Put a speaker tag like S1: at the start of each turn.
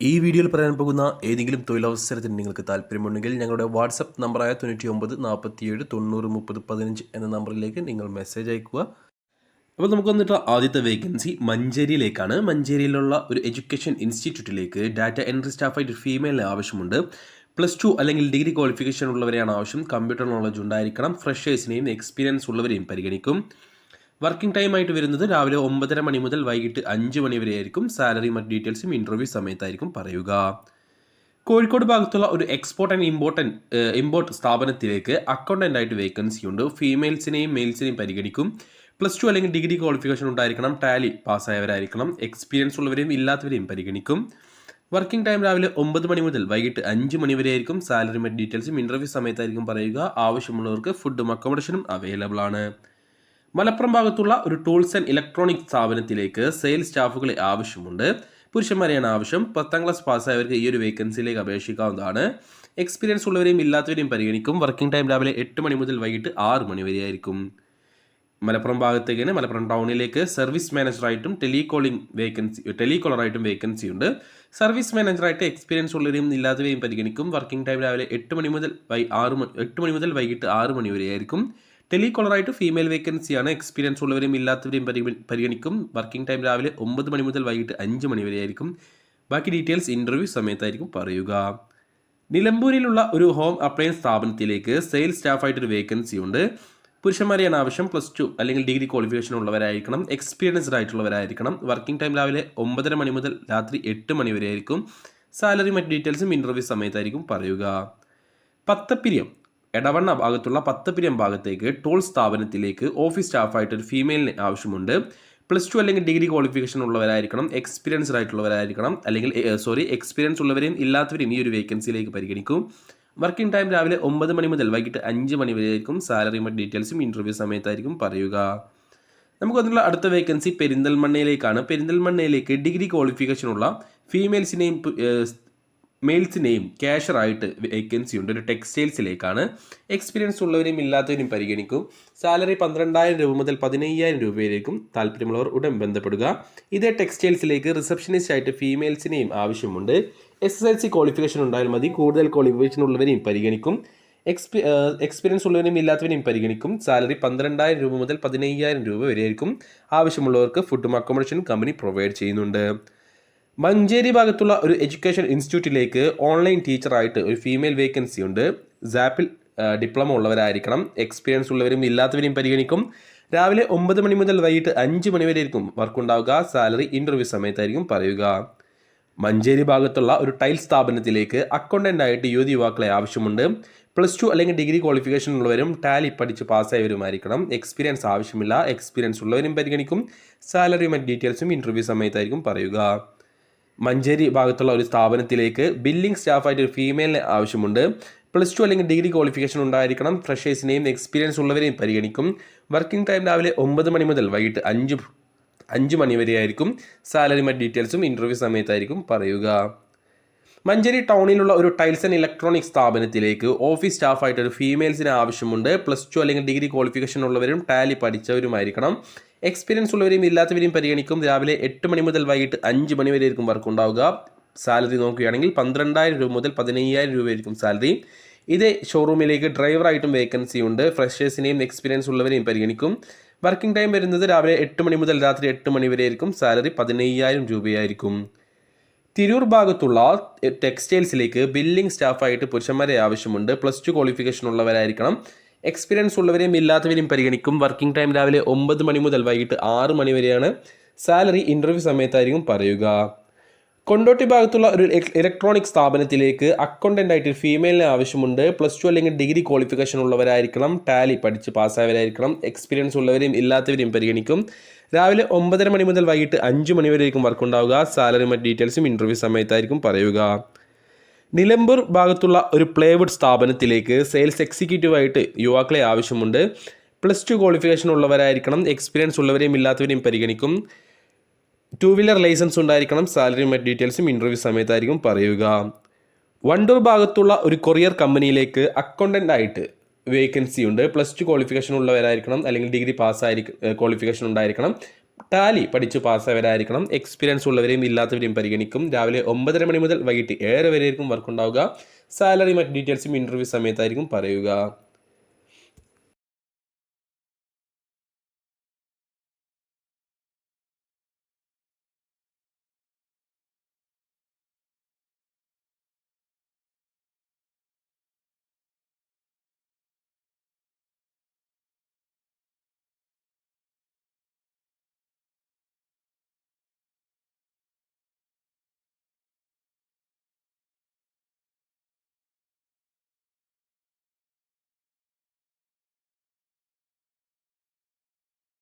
S1: ഈ വീഡിയോയിൽ പറയാൻ പോകുന്ന ഏതെങ്കിലും തൊഴിലവസരത്തിന് നിങ്ങൾക്ക് താല്പര്യമുണ്ടെങ്കിൽ ഞങ്ങളുടെ വാട്സപ്പ് നമ്പറായ തൊണ്ണൂറ്റി ഒമ്പത് നാൽപ്പത്തിയേഴ് തൊണ്ണൂറ് മുപ്പത് പതിനഞ്ച് എന്ന നമ്പറിലേക്ക് നിങ്ങൾ മെസ്സേജ് അയക്കുക. അപ്പോൾ നമുക്ക് വന്നിട്ട് ആദ്യത്തെ വേക്കൻസി മഞ്ചേരിയിലേക്കാണ്. മഞ്ചേരിയിലുള്ള ഒരു എഡ്യൂക്കേഷൻ ഇൻസ്റ്റിറ്റ്യൂട്ടിലേക്ക് ഡാറ്റ എൻട്രി സ്റ്റാഫായിട്ട് ഒരു ആവശ്യമുണ്ട്. പ്ലസ് ടു അല്ലെങ്കിൽ ഡിഗ്രി ക്വാളിഫിക്കേഷൻ ഉള്ളവരെയാണ് ആവശ്യം. കമ്പ്യൂട്ടർ നോളജ് ഉണ്ടായിരിക്കണം. ഫ്രഷേഴ്സിനെയും എക്സ്പീരിയൻസ് ഉള്ളവരെയും പരിഗണിക്കും. വർക്കിംഗ് ടൈം ആയിട്ട് വരുന്നത് രാവിലെ ഒമ്പതര മണി മുതൽ വൈകിട്ട് അഞ്ച് മണി വരെ ആയിരിക്കും സാലറി മറ്റ് ഡീറ്റെയിൽസും ഇന്റർവ്യൂ സമയത്തായിരിക്കും പറയുക. കോഴിക്കോട് ഭാഗത്തുള്ള ഒരു എക്സ്പോർട്ട് ആൻഡ് ഇമ്പോർട്ടൻ ഇമ്പോർട്ട് സ്ഥാപനത്തിലേക്ക് അക്കൗണ്ടന്റ് ആയിട്ട് വേക്കൻസി ഉണ്ട്. ഫീമെയിൽസിനെയും മെയിൽസിനെയും പരിഗണിക്കും. പ്ലസ് ടു അല്ലെങ്കിൽ ഡിഗ്രി ക്വാളിഫിക്കേഷൻ ഉണ്ടായിരിക്കണം. ടാലി പാസ്സായവരായിരിക്കണം. എക്സ്പീരിയൻസ് ഉള്ളവരെയും ഇല്ലാത്തവരെയും പരിഗണിക്കും. വർക്കിംഗ് ടൈം രാവിലെ ഒമ്പത് മണി മുതൽ വൈകിട്ട് അഞ്ച് മണി വരെ ആയിരിക്കും സാലറി മറ്റ് ഡീറ്റെയിൽസും ഇന്റർവ്യൂ സമയത്തായിരിക്കും പറയുക. ആവശ്യമുള്ളവർക്ക് ഫുഡും അക്കോമഡേഷനും അവൈലബിൾ ആണ്. മലപ്പുറം ഭാഗത്തുള്ള ഒരു ടൂൾസ് ആൻഡ് ഇലക്ട്രോണിക് സ്ഥാപനത്തിലേക്ക് സെയിൽസ് സ്റ്റാഫുകളെ ആവശ്യമുണ്ട്. പുരുഷന്മാരെയാണ് ആവശ്യം. പത്താം ക്ലാസ് പാസ്സായവർക്ക് ഈ ഒരു വേക്കൻസിയിലേക്ക് അപേക്ഷിക്കാവുന്നതാണ്. എക്സ്പീരിയൻസ് ഉള്ളവരെയും ഇല്ലാത്തവരെയും പരിഗണിക്കും. വർക്കിംഗ് ടൈം രാവിലെ എട്ട് മണി മുതൽ വൈകിട്ട് ആറ് മണി വരെയായിരിക്കും. മലപ്പുറം ഭാഗത്തേക്ക് മലപ്പുറം ടൗണിലേക്ക് സർവീസ് മാനേജറായിട്ടും ടെലികോളിംഗ് വേക്കൻസി ടെലികോളറായിട്ടും വേക്കൻസി ഉണ്ട്. സർവീസ് മാനേജറായിട്ട് എക്സ്പീരിയൻസ് ഉള്ളവരെയും ഇല്ലാത്തവരെയും പരിഗണിക്കും. വർക്കിംഗ് ടൈം രാവിലെ എട്ട് മണി മുതൽ വൈ ആറ് മണി എട്ട് മണി മുതൽ വൈകിട്ട് ആറ് മണി വരെയായിരിക്കും. ടെലികോളറായിട്ട് ഫീമെയിൽ വേക്കൻസിയാണ് എക്സ്പീരിയൻസ് ഉള്ളവരും ഇല്ലാത്തവരെയും പരിഗണിക്കും. വർക്കിംഗ് ടൈം രാവിലെ ഒമ്പത് മണി മുതൽ വൈകിട്ട് അഞ്ച് മണി വരെ ആയിരിക്കും. ബാക്കി ഡീറ്റെയിൽസ് ഇന്റർവ്യൂ സമയത്തായിരിക്കും പറയുക. നിലമ്പൂരിലുള്ള ഒരു ഹോം അപ്ലയൻസ് സ്ഥാപനത്തിലേക്ക് സെയിൽസ് സ്റ്റാഫായിട്ടൊരു വേക്കൻസി ഉണ്ട്. പുരുഷന്മാരെയാണ് ആവശ്യം. പ്ലസ് ടു അല്ലെങ്കിൽ ഡിഗ്രി ക്വാളിഫിക്കേഷൻ ഉള്ളവരായിരിക്കണം. എക്സ്പീരിയൻസ്ഡ് ആയിട്ടുള്ളവരായിരിക്കണം. വർക്കിംഗ് ടൈം രാവിലെ ഒമ്പതര മണി മുതൽ രാത്രി എട്ട് മണി വരെ ആയിരിക്കും. സാലറി മറ്റ് ഡീറ്റെയിൽസും ഇന്റർവ്യൂ സമയത്തായിരിക്കും പറയുക. പത്തപ്പിരിയം എടവണ്ണ ഭാഗത്തുള്ള പത്തപ്പിരിയം ഭാഗത്തേക്ക് ടോൾ സ്ഥാപനത്തിലേക്ക് ഓഫീസ് സ്റ്റാഫായിട്ട് ഒരു ഫീമെയിലിന് ആവശ്യമുണ്ട്. പ്ലസ് ടു അല്ലെങ്കിൽ ഡിഗ്രി ക്വാളിഫിക്കേഷൻ ഉള്ളവരായിരിക്കണം എക്സ്പീരിയൻസ്ഡ് ആയിട്ടുള്ളവരായിരിക്കണം അല്ലെങ്കിൽ സോറി എക്സ്പീരിയൻസ് ഉള്ളവരെയും ഇല്ലാത്തവരെയും ഈ ഒരു വേക്കൻസിയിലേക്ക് പരിഗണിക്കും. വർക്കിംഗ് ടൈം രാവിലെ ഒമ്പത് മണി മുതൽ വൈകിട്ട് അഞ്ച് മണി വരെയായിരിക്കും. സാലറി മറ്റ് ഡീറ്റെയിൽസും ഇന്റർവ്യൂ സമയത്തായിരിക്കും പറയുക. നമുക്ക് അതിനുള്ള അടുത്ത വേക്കൻസി പെരിന്തൽമണ്ണയിലേക്കാണ്. പെരിന്തൽമണ്ണയിലേക്ക് ഡിഗ്രി ക്വാളിഫിക്കേഷൻ ഉള്ള ഫീമെയിൽസിനെയും മെയിൽസിനെയും ക്യാഷറായിട്ട് വേക്കൻസി ഉണ്ട് ഒരു ടെക്സ്റ്റൈൽസിലേക്കാണ്. എക്സ്പീരിയൻസ് ഉള്ളവരെയും ഇല്ലാത്തവരെയും പരിഗണിക്കും. സാലറി പന്ത്രണ്ടായിരം രൂപ മുതൽ പതിനയ്യായിരം രൂപയിലേക്കും താല്പര്യമുള്ളവർ ഉടൻ ബന്ധപ്പെടുക. ഇതേ ടെക്സ്റ്റൈൽസിലേക്ക് റിസപ്ഷനിസ്റ്റ് ആയിട്ട് ഫീമെയിൽസിനെയും ആവശ്യമുണ്ട്. S S L C qualification ഉണ്ടായാൽ മതി. കൂടുതൽ ക്വാളിഫിക്കേഷൻ ഉള്ളവരെയും പരിഗണിക്കും. എക്സ്പീ എക്സ്പീരിയൻസ് ഉള്ളവരെയും ഇല്ലാത്തവരെയും പരിഗണിക്കും. സാലറി പന്ത്രണ്ടായിരം രൂപ മുതൽ പതിനയ്യായിരം രൂപ വരെയായിരിക്കും ആവശ്യമുള്ളവർക്ക് ഫുഡും അക്കോമഡേഷനും കമ്പനി പ്രൊവൈഡ് ചെയ്യുന്നുണ്ട്. മഞ്ചേരി ഭാഗത്തുള്ള ഒരു എഡ്യൂക്കേഷൻ ഇൻസ്റ്റിറ്റ്യൂട്ടിലേക്ക് ഓൺലൈൻ ടീച്ചറായിട്ട് ഒരു ഫീമെയിൽ വേക്കൻസി ഉണ്ട്. സാപ്പിൽ ഡിപ്ലോമ ഉള്ളവരായിരിക്കണം. എക്സ്പീരിയൻസ് ഉള്ളവരും ഇല്ലാത്തവരെയും പരിഗണിക്കും. രാവിലെ ഒമ്പത് മണി മുതൽ വൈകിട്ട് അഞ്ച് മണി വരെ ആയിരിക്കും വർക്ക് ഉണ്ടാവുക. സാലറി ഇന്റർവ്യൂ സമയത്തായിരിക്കും പറയുക. മഞ്ചേരി ഭാഗത്തുള്ള ഒരു ടൈൽ സ്ഥാപനത്തിലേക്ക് അക്കൗണ്ടന്റ് ആയിട്ട് യുവതി യുവാക്കളെ ആവശ്യമുണ്ട്. പ്ലസ് ടു അല്ലെങ്കിൽ ഡിഗ്രി ക്വാളിഫിക്കേഷൻ ഉള്ളവരും ടാലി പഠിച്ച് പാസ്സായവരുമായിരിക്കണം എക്സ്പീരിയൻസ് ആവശ്യമില്ല. എക്സ്പീരിയൻസ് ഉള്ളവരും പരിഗണിക്കും. സാലറിയും മറ്റ് ഡീറ്റെയിൽസും ഇന്റർവ്യൂ സമയത്തായിരിക്കും പറയുക. മഞ്ചേരി ഭാഗത്തുള്ള ഒരു സ്ഥാപനത്തിലേക്ക് ബില്ലിംഗ് സ്റ്റാഫായിട്ട് ഒരു ഫീമെയിലിനെ ആവശ്യമുണ്ട്. പ്ലസ് ടു അല്ലെങ്കിൽ ഡിഗ്രി ക്വാളിഫിക്കേഷൻ ഉണ്ടായിരിക്കണം. ഫ്രഷേഴ്സിനെയും എക്സ്പീരിയൻസ് ഉള്ളവരെയും പരിഗണിക്കും. വർക്കിംഗ് ടൈം രാവിലെ ഒമ്പത് മണി മുതൽ വൈകിട്ട് അഞ്ച് അഞ്ച് മണി വരെയായിരിക്കും. സാലറി മറ്റ് ഡീറ്റെയിൽസും ഇന്റർവ്യൂ സമയത്തായിരിക്കും പറയുക. മഞ്ചേരി ടൗണിലുള്ള ഒരു ടൈൽസ് ആൻഡ് ഇലക്ട്രോണിക് സ്ഥാപനത്തിലേക്ക് ഓഫീസ് സ്റ്റാഫായിട്ട് ഒരു ഫീമെയിൽസിന് ആവശ്യമുണ്ട്. പ്ലസ് ടു അല്ലെങ്കിൽ ഡിഗ്രി ക്വാളിഫിക്കേഷൻ ഉള്ളവരും ടാലി പഠിച്ചവരുമായിരിക്കണം. എക്സ്പീരിയൻസ് ഉള്ളവരെയും ഇല്ലാത്തവരെയും പരിഗണിക്കും. രാവിലെ എട്ട് മണി മുതൽ വൈകിട്ട് അഞ്ച് മണി വരെ ആയിരിക്കും വർക്ക് ഉണ്ടാവുക. സാലറി നോക്കുകയാണെങ്കിൽ പന്ത്രണ്ടായിരം രൂപ മുതൽ പതിനയ്യായിരം രൂപ ആയിരിക്കും സാലറി. ഇതേ ഷോറൂമിലേക്ക് ഡ്രൈവറായിട്ടും വേക്കൻസി ഉണ്ട്. ഫ്രഷേഴ്സിനെയും എക്സ്പീരിയൻസ് ഉള്ളവരെയും പരിഗണിക്കും. വർക്കിംഗ് ടൈം വരുന്നത് രാവിലെ എട്ട് മണി മുതൽ രാത്രി എട്ട് മണി വരെ ആയിരിക്കും സാലറി പതിനയ്യായിരം രൂപയായിരിക്കും. തിരൂർ ഭാഗത്തുള്ള ടെക്സ്റ്റൈൽസിലേക്ക് ബില്ലിംഗ് സ്റ്റാഫായിട്ട് പുരുഷന്മാരെ ആവശ്യമുണ്ട്. പ്ലസ് ടു ക്വാളിഫിക്കേഷൻ ഉള്ളവരായിരിക്കണം. എക്സ്പീരിയൻസ് ഉള്ളവരെയും ഇല്ലാത്തവരെയും പരിഗണിക്കും. വർക്കിംഗ് ടൈം രാവിലെ ഒമ്പത് മണി മുതൽ വൈകിട്ട് ആറ് മണി വരെയാണ് സാലറി ഇന്റർവ്യൂ സമയത്തായിരിക്കും പറയുക. കൊണ്ടോട്ടി ഭാഗത്തുള്ള ഒരു ഇലക്ട്രോണിക് സ്ഥാപനത്തിലേക്ക് അക്കൗണ്ടന്റ് ആയിട്ട് ഒരു ഫീമെയിലിന് ആവശ്യമുണ്ട്. പ്ലസ് ടു അല്ലെങ്കിൽ ഡിഗ്രി ക്വാളിഫിക്കേഷൻ ഉള്ളവരായിരിക്കണം. ടാലി പഠിച്ച് പാസ്സായവരായിരിക്കണം എക്സ്പീരിയൻസ് ഉള്ളവരെയും ഇല്ലാത്തവരെയും പരിഗണിക്കും. രാവിലെ ഒമ്പതര മണി മുതൽ വൈകിട്ട് അഞ്ച് മണി വരെയായിരിക്കും വർക്ക് ഉണ്ടാവുക. സാലറി മറ്റ് ഡീറ്റെയിൽസും ഇന്റർവ്യൂ സമയത്തായിരിക്കും പറയുക. നിലമ്പൂർ ഭാഗത്തുള്ള ഒരു പ്ലേവുഡ് സ്ഥാപനത്തിലേക്ക് സെയിൽസ് എക്സിക്യൂട്ടീവായിട്ട് യുവാക്കളെ ആവശ്യമുണ്ട്. പ്ലസ് ടു ക്വാളിഫിക്കേഷൻ ഉള്ളവരായിരിക്കണം. എക്സ്പീരിയൻസ് ഉള്ളവരെയും ഇല്ലാത്തവരെയും പരിഗണിക്കും. ടു വീലർ ലൈസൻസ് ഉണ്ടായിരിക്കണം സാലറി മറ്റ് ഡീറ്റെയിൽസും ഇന്റർവ്യൂ സമയത്തായിരിക്കും പറയുക. വണ്ടൂർ ഭാഗത്തുള്ള ഒരു കൊറിയർ കമ്പനിയിലേക്ക് അക്കൗണ്ടന്റ് ആയിട്ട് വേക്കൻസി ഉണ്ട്. പ്ലസ് ടു ക്വാളിഫിക്കേഷൻ ഉള്ളവരായിരിക്കണം. അല്ലെങ്കിൽ ഡിഗ്രി പാസ്സായിരിക്കും ക്വാളിഫിക്കേഷൻ ഉണ്ടായിരിക്കണം. ടാലി പഠിച്ച് പാസ്സായവരായിരിക്കണം എക്സ്പീരിയൻസ് ഉള്ളവരെയും ഇല്ലാത്തവരെയും പരിഗണിക്കും. രാവിലെ ഒമ്പതര മണി മുതൽ വൈകിട്ട് ഏഴര വരെയായിരിക്കും വർക്ക് ഉണ്ടാവുക. സാലറി മറ്റ് ഡീറ്റെയിൽസും ഇന്റർവ്യൂ സമയത്തായിരിക്കും പറയുക.